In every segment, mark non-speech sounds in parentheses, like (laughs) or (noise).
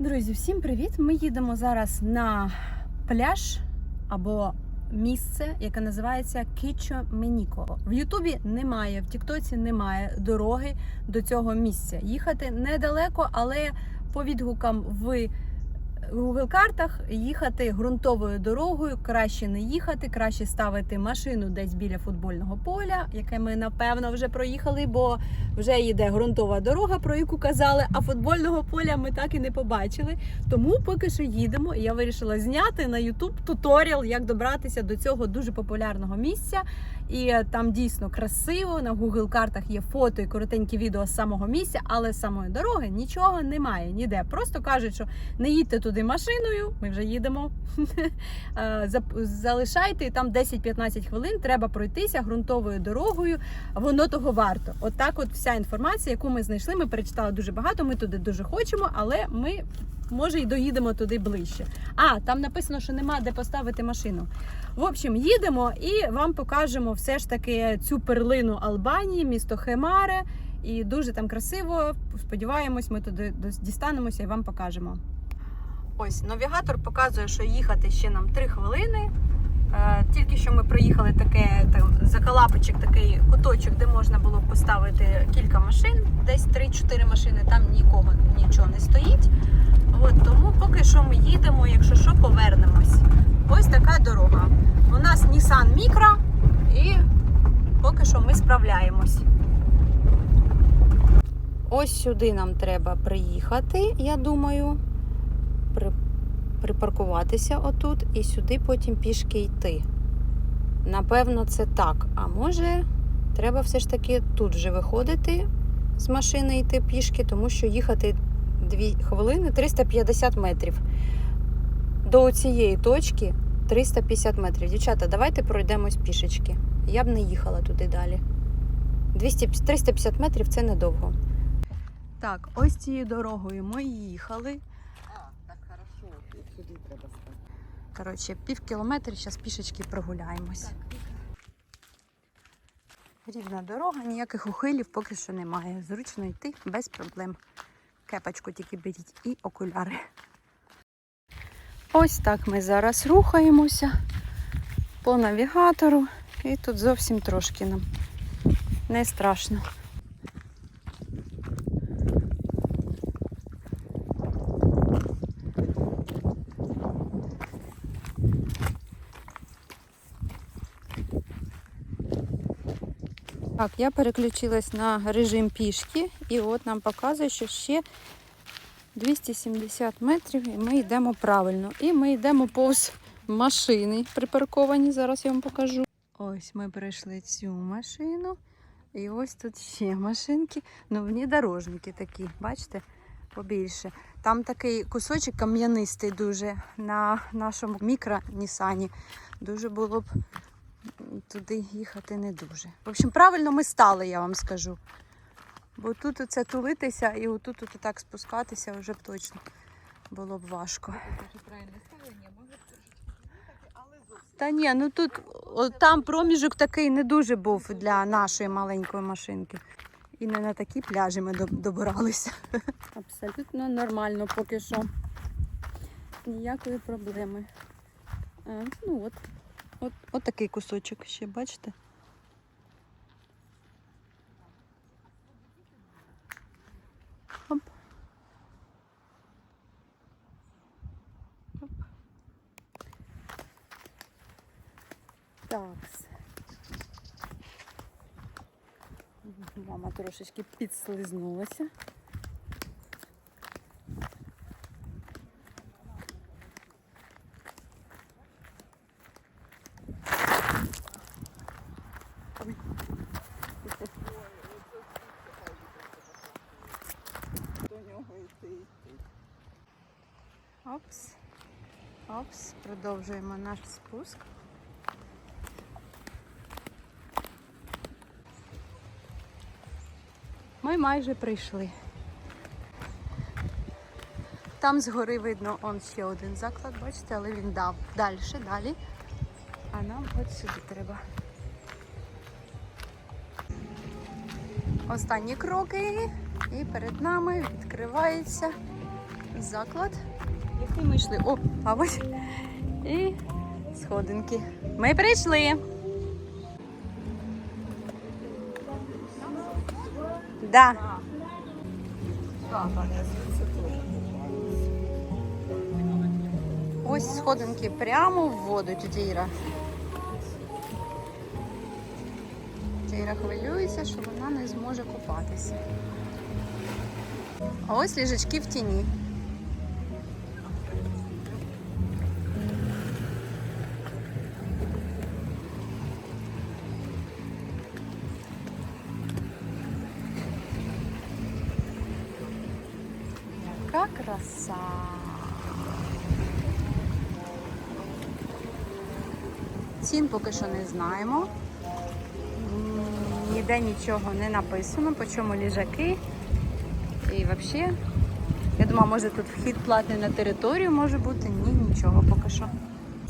Друзі, всім привіт! Ми їдемо зараз на пляж або місце, яке називається Кічо Меніко. В Ютубі немає, в Тіктоці немає дороги до цього місця. Їхати недалеко, але по відгукам в Google картах їхати ґрунтовою дорогою краще не їхати, краще ставити машину десь біля футбольного поля, яке ми напевно вже проїхали, бо вже йде ґрунтова дорога, про яку казали, а футбольного поля ми так і не побачили. Тому поки що їдемо. І я вирішила зняти на YouTube туторіал, як добратися до цього дуже популярного місця. І е, там дійсно красиво. На Google картах є фото і коротенькі відео з самого місця, але самої дороги нічого немає ніде. Просто кажуть, що не їдьте туди машиною. Ми вже їдемо. (laughs) Е, Залишайте там 10-15 хвилин. Треба пройтися ґрунтовою дорогою. Воно того варто. Отак, от вся інформація, яку ми знайшли, ми перечитали дуже багато. Ми туди дуже хочемо, але ми може й доїдемо туди ближче. А там написано, що нема де поставити машину. В общем, їдемо і вам покажемо все ж таки цю перлину Албанії, місто Хемаре. І дуже там красиво. Сподіваємось, ми туди дістанемося і вам покажемо. Ось навігатор показує, що їхати ще нам 3 хвилини. Е, Тільки що ми проїхали таке там закалапочок, такий куточок, де можна було поставити кілька машин, десь 3-4 машини, там нікого нічого не стоїть. От, тому поки що ми їдемо, якщо що, повернемось. Ось така дорога. У нас Nissan Micra і поки що ми справляємось. Ось сюди нам треба приїхати, я думаю. При... Припаркуватися отут і сюди потім пішки йти. Напевно, це так. А може, треба все ж таки тут вже виходити з машини йти пішки, тому що їхати 2 хвилини 350 метрів. До цієї точки 350 метрів. Дівчата, давайте пройдемось пішечки. Я б не їхала туди далі. 200, 350 метрів це недовго. Так, ось цією дорогою ми їхали. А, так хорошо, от сюди треба стати. Коротше, пів кілометра, зараз пішечки прогуляємось. Рівна дорога, ніяких ухилів поки що немає. Зручно йти без проблем. Кепочку тільки беріть і окуляри. Ось так ми зараз рухаємося по навігатору. І тут зовсім трошки нам не страшно. Так, я переключилась на режим пішки, і от нам показує, що ще 270 метрів, і ми йдемо правильно. І ми йдемо повз машини припарковані. Зараз я вам покажу. Ось ми пройшли цю машину. І ось тут ще машинки. Ну, внедорожники такі, бачите, побільше. Там такий кусочок кам'янистий дуже на нашому мікро Нісані. Дуже було б туди їхати не дуже. В общем, правильно ми стали, я вам скажу. Бо тут оце тулитися і отут от так спускатися вже б точно було б важко. Та ні, ну тут о, там проміжок такий не дуже був для нашої маленької машинки. І не на такі пляжі ми добиралися. (laughs) Абсолютно нормально поки що. Ніякої проблеми. А, ну от, от, от такий кусочок ще, бачите? Оп. Оп. Так. Мама трошечки підслизнулася. Опс. Опс. Продовжуємо наш спуск. Ми майже прийшли. Там згори видно он ще один заклад, бачите, але він дав далі, далі. А нам от сюди треба. Останні кроки, і перед нами відкривається заклад, який ми йшли. О, а ось і сходинки. Ми прийшли. Да. Ось сходинки прямо в воду, тетя Іра. Тетя Іра хвилюється, що вона не зможе купатися. А ось ліжачки в тіні. Краса! Цін поки що не знаємо. Ніде нічого не написано, по чому ліжаки. І взагалі, я думаю, може тут вхід платний на територію може бути. Ні, нічого поки що.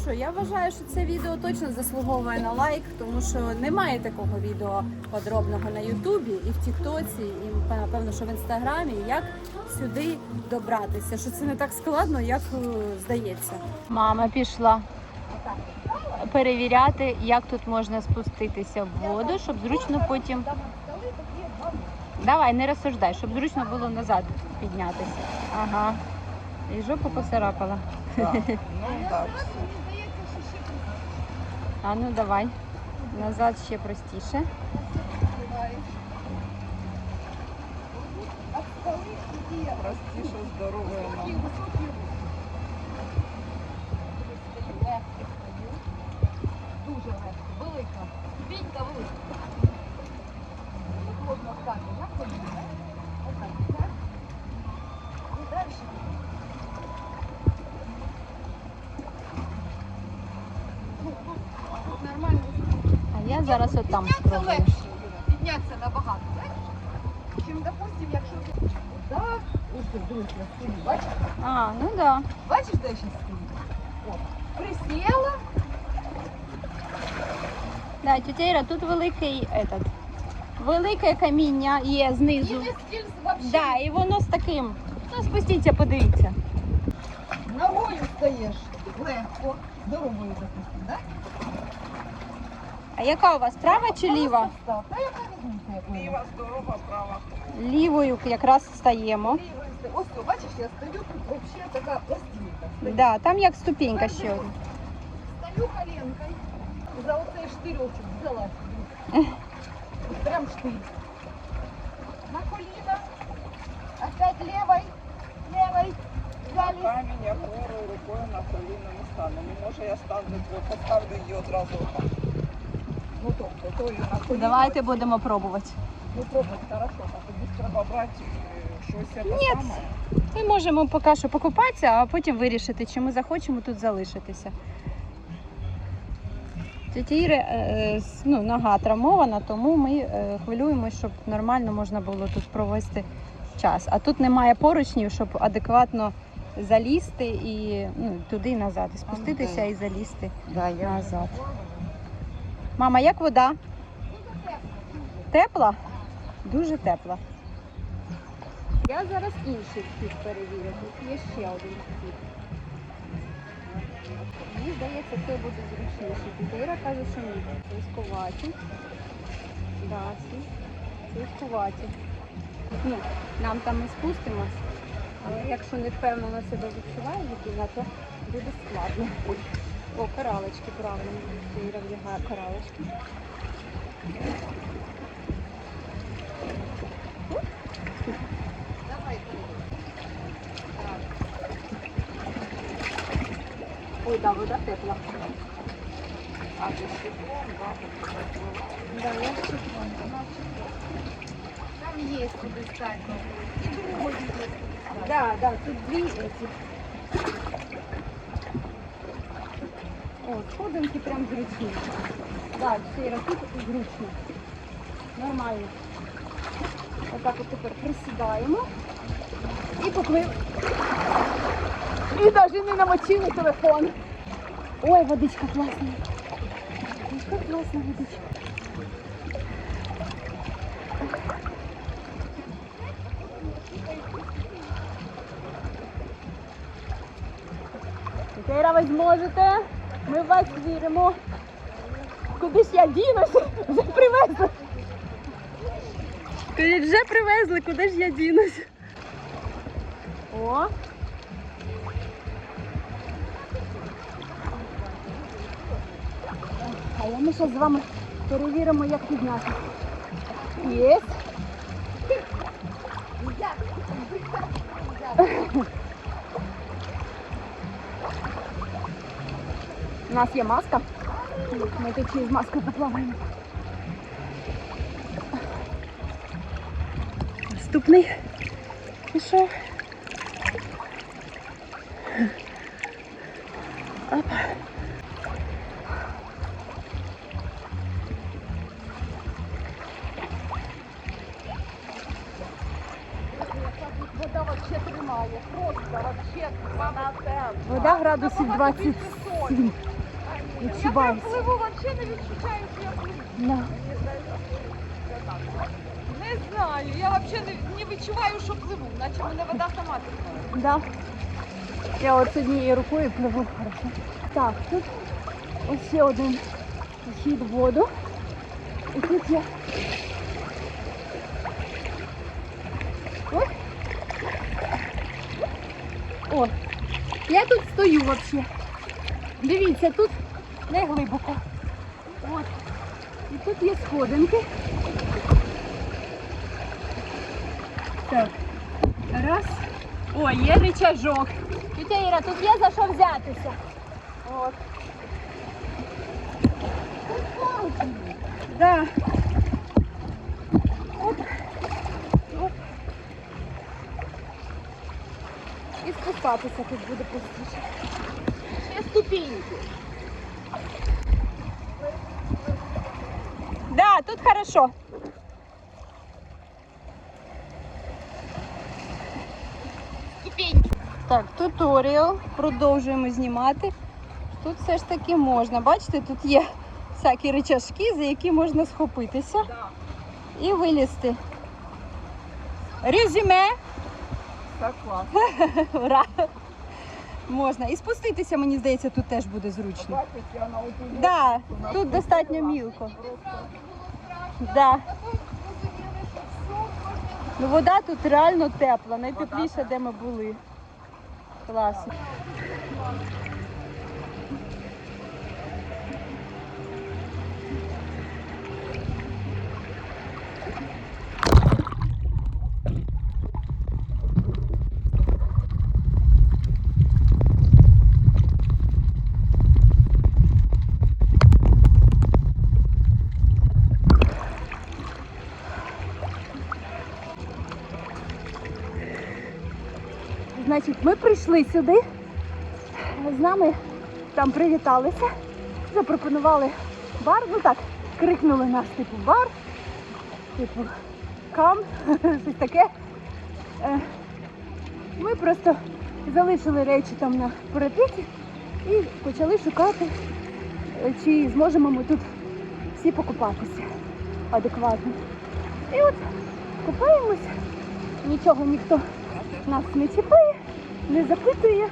Що я вважаю, що це відео точно заслуговує на лайк, тому що немає такого відео подробного на Ютубі і в Тіктоці, і напевно, що в інстаграмі, як сюди добратися. Що це не так складно, як е, здається. Мама пішла перевіряти, як тут можна спуститися в воду, щоб зручно потім. Давай, не розсуждай, щоб зручно було назад піднятися. Ага. І жопу поцарапала. Ну так. А ну давай. Назад ще простіше. Простіше, здорове. Дуже зараз отам спробую. піднятися набагато легше. Чим, допустим, якщо так, ось дивись, стою, бачиш? А, ну да. Бачиш, де я зараз? От. Присіла, Да, тетя Іра, тут великий этот, велике каміння є і знизу. не скільки вообще. Да, і воно з таким. Ну, спустіться, подивіться. Ногою стаєш легко, здоровою, допустим, так? А яка у вас права чи ліва? Став. Та яка різниця, як ліва? Ліва здорова, права. Лівою якраз стаємо. Ліва стає. Ось, о, бачиш, я стою, тут взагалі така пластинка. Да, там як ступенька ще одна. Стою коленкою, за оцей штирьочок взяла собі. Прям штирь. На коліна, опять левой, левой, взяли. Камінь я хворою рукою на коліно не стану. Ну, може я ставлю, поставлю її одразу отак. Ну, тобто. Давайте будемо пробувати. Ну, пробуй, хорошо. А тоді треба брати е, щось Ні. саме. Ми можемо поки що покупатися, а потім вирішити, чи ми захочемо тут залишитися. Тіті Іри, е, ну, нога травмована, тому ми е, хвилюємося, щоб нормально можна було тут провести час. А тут немає поручнів, щоб адекватно залізти і ну, туди і назад, і спуститися і залізти Да, назад. Мама, як вода? Тепла? Дуже тепла. Я зараз інший вхід перевірю. Тут є ще один вхід. Мені здається, це буде зручніше. Тітейра каже, що ні. Військоваті. Да, ці військоваті. Ну, нам там ми спустимось, але якщо не впевнено себе відчуває то буде складно. О, коралочки, правильно. Тітейра вдягає коралочки. Ой, да, вода тепла. А ти щеплом, так? Да, я ще Там є куди стати. І другої є куди стати. Да, да, тут дві эти. О, сходинки прям зручні. Да, все, тут зручно. Нормально. Отак от тепер присідаємо. І попливли. І навіть не намочили телефон. Ой, водичка класна. Яка класна водичка. Кейра, ви зможете. Ми в вас віримо. Куди ж я дінусь? Вже привезли. Кажіть, вже привезли, куди ж я дінусь? О. А я ми зараз з вами перевіримо, як підняти. Є. У нас є маска. Ми тут через маску поплаваємо. Наступний пішов. Опа. Вода вообще тримає. Просто вообще вона темна. Вода градусів 27. Я Відчувається. прям пливу, вообще не відчуваю, що я пливу. Да. Не знаю, я вообще не, не відчуваю, що пливу, наче мене вода сама тримає. Да. Я от однією рукою пливу хорошо. Так, тут ось ще один вхід в воду. І тут. Ой. О, я тут стою взагалі. Дивіться, тут не глибоко. От. І тут є сходинки. Так. Раз. О, є рычажок. Тетя Іра, тут є за що взятися. От. Да. Оп. Оп. І спускатися тут буде простіше. Ще ступеньки. Да, тут хорошо. Ступеньки. Так, туторіал. Продовжуємо знімати. Тут все ж таки можна. Бачите, тут є всякі рычажки, за які можна схопитися і вилізти. Резюме. Так клас. (laughs) Ура! Можна. І спуститися, мені здається, тут теж буде зручно. Да, тут достатньо мілко. Да. Ну, вода тут реально тепла, найтепліша, де ми були. Класно. Значить, ми прийшли сюди. З нами там привіталися, запропонували бар. Ну так, крикнули нас, типу, бар, типу, кам, (laughs) щось таке. Е, Ми просто залишили речі там на парапеті і почали шукати, е, чи зможемо ми тут всі покупатися адекватно. І от купаємось, нічого ніхто нас не чіпає, не запитує,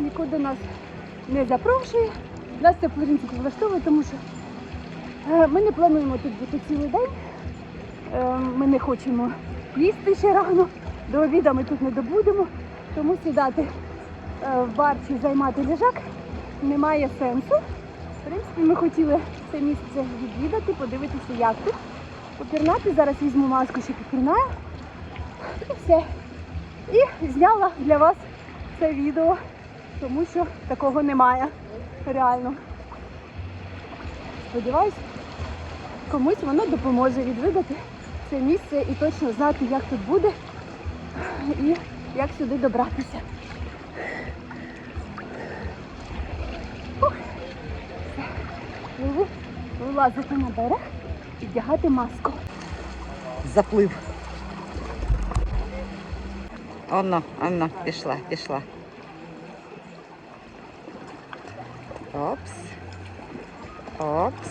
нікуди нас не запрошує. Нас це в принципі влаштовує, тому що е, ми не плануємо тут бути цілий день. Е, Ми не хочемо їсти ще рано, до обіду ми тут не добудемо, тому сідати е, в бар чи займати ліжак немає сенсу. В принципі, ми хотіли це місце відвідати, подивитися, як тут. Попірнати, зараз візьму маску, ще попірнаю. І все. І зняла для вас це відео, тому що такого немає. Реально. Сподіваюсь, комусь воно допоможе відвідати це місце і точно знати, як тут буде і як сюди добратися. Ух. Вилазити на берег і маску. заплив. Оно, оно, пішла, пішла. Опс. Опс.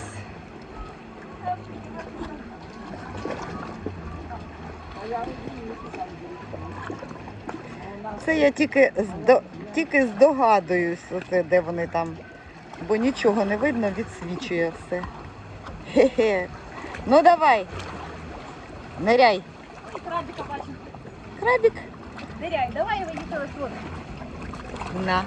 Це я тільки, здо... тільки здогадуюсь, оце, де вони там. Бо нічого не видно, відсвічує все. Хе-хе. Ну давай. Бачу. Крабик. Ниряй, давай мені телефон. На.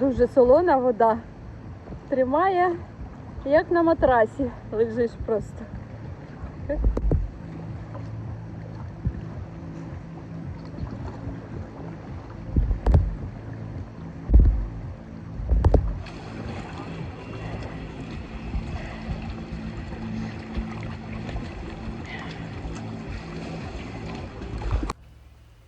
Дуже солона вода. Тримає, як на матрасі. Лежиш просто.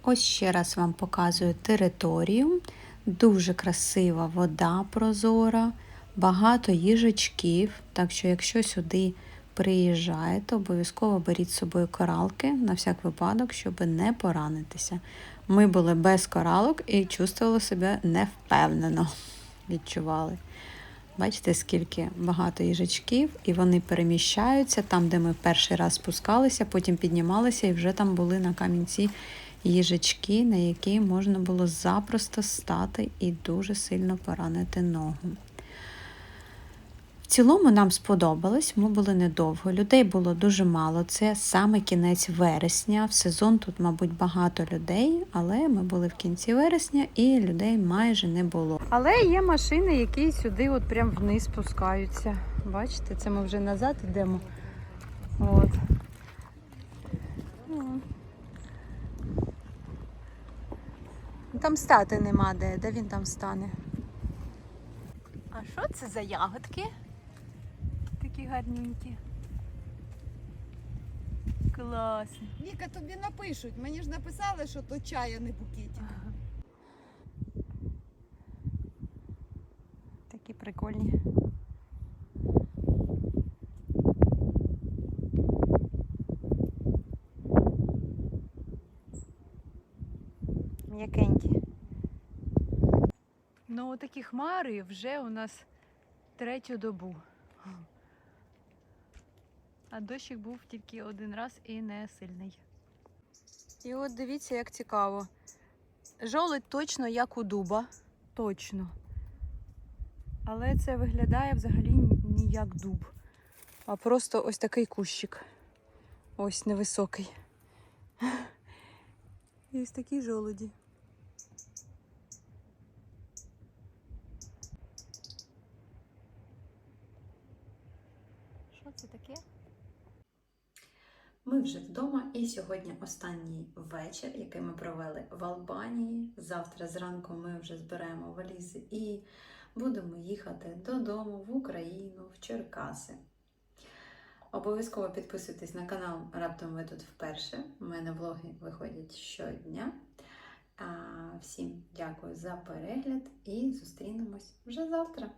Ось ще раз вам показую територію. Дуже красива вода прозора, багато їжачків. Так що, якщо сюди приїжджаєте, обов'язково беріть з собою коралки на всяк випадок, щоб не поранитися. Ми були без коралок і чувствували себе невпевнено. (laughs) Відчували. Бачите, скільки багато їжачків, і вони переміщаються там, де ми перший раз спускалися, потім піднімалися і вже там були на камінці їжачки, на які можна було запросто стати і дуже сильно поранити ногу. В цілому нам сподобалось, ми були недовго. Людей було дуже мало. Це саме кінець вересня. В сезон тут, мабуть, багато людей, але ми були в кінці вересня і людей майже не було. Але є машини, які сюди от прям вниз спускаються. Бачите, це ми вже назад йдемо. От. Ну. Там стати нема де, де він там стане. А що це за ягодки? Такі гарненькі. Класні. Віка, тобі напишуть. Мені ж написали, що то чай, а не букетик. Такі прикольні. М'якенькі. Ну, такі хмари вже у нас третю добу. А дощик був тільки один раз і не сильний. І от дивіться, як цікаво. Жолудь точно як у дуба. Точно. Але це виглядає взагалі не як дуб, а просто ось такий кущик. Ось невисокий. (laughs) І ось такі жолуді. Що це таке? Ми вже вдома, і сьогодні останній вечір, який ми провели в Албанії. Завтра зранку ми вже зберемо валізи і будемо їхати додому в Україну, в Черкаси. Обов'язково підписуйтесь на канал Раптом ви тут вперше. У мене влоги виходять щодня. Всім дякую за перегляд і зустрінемось вже завтра.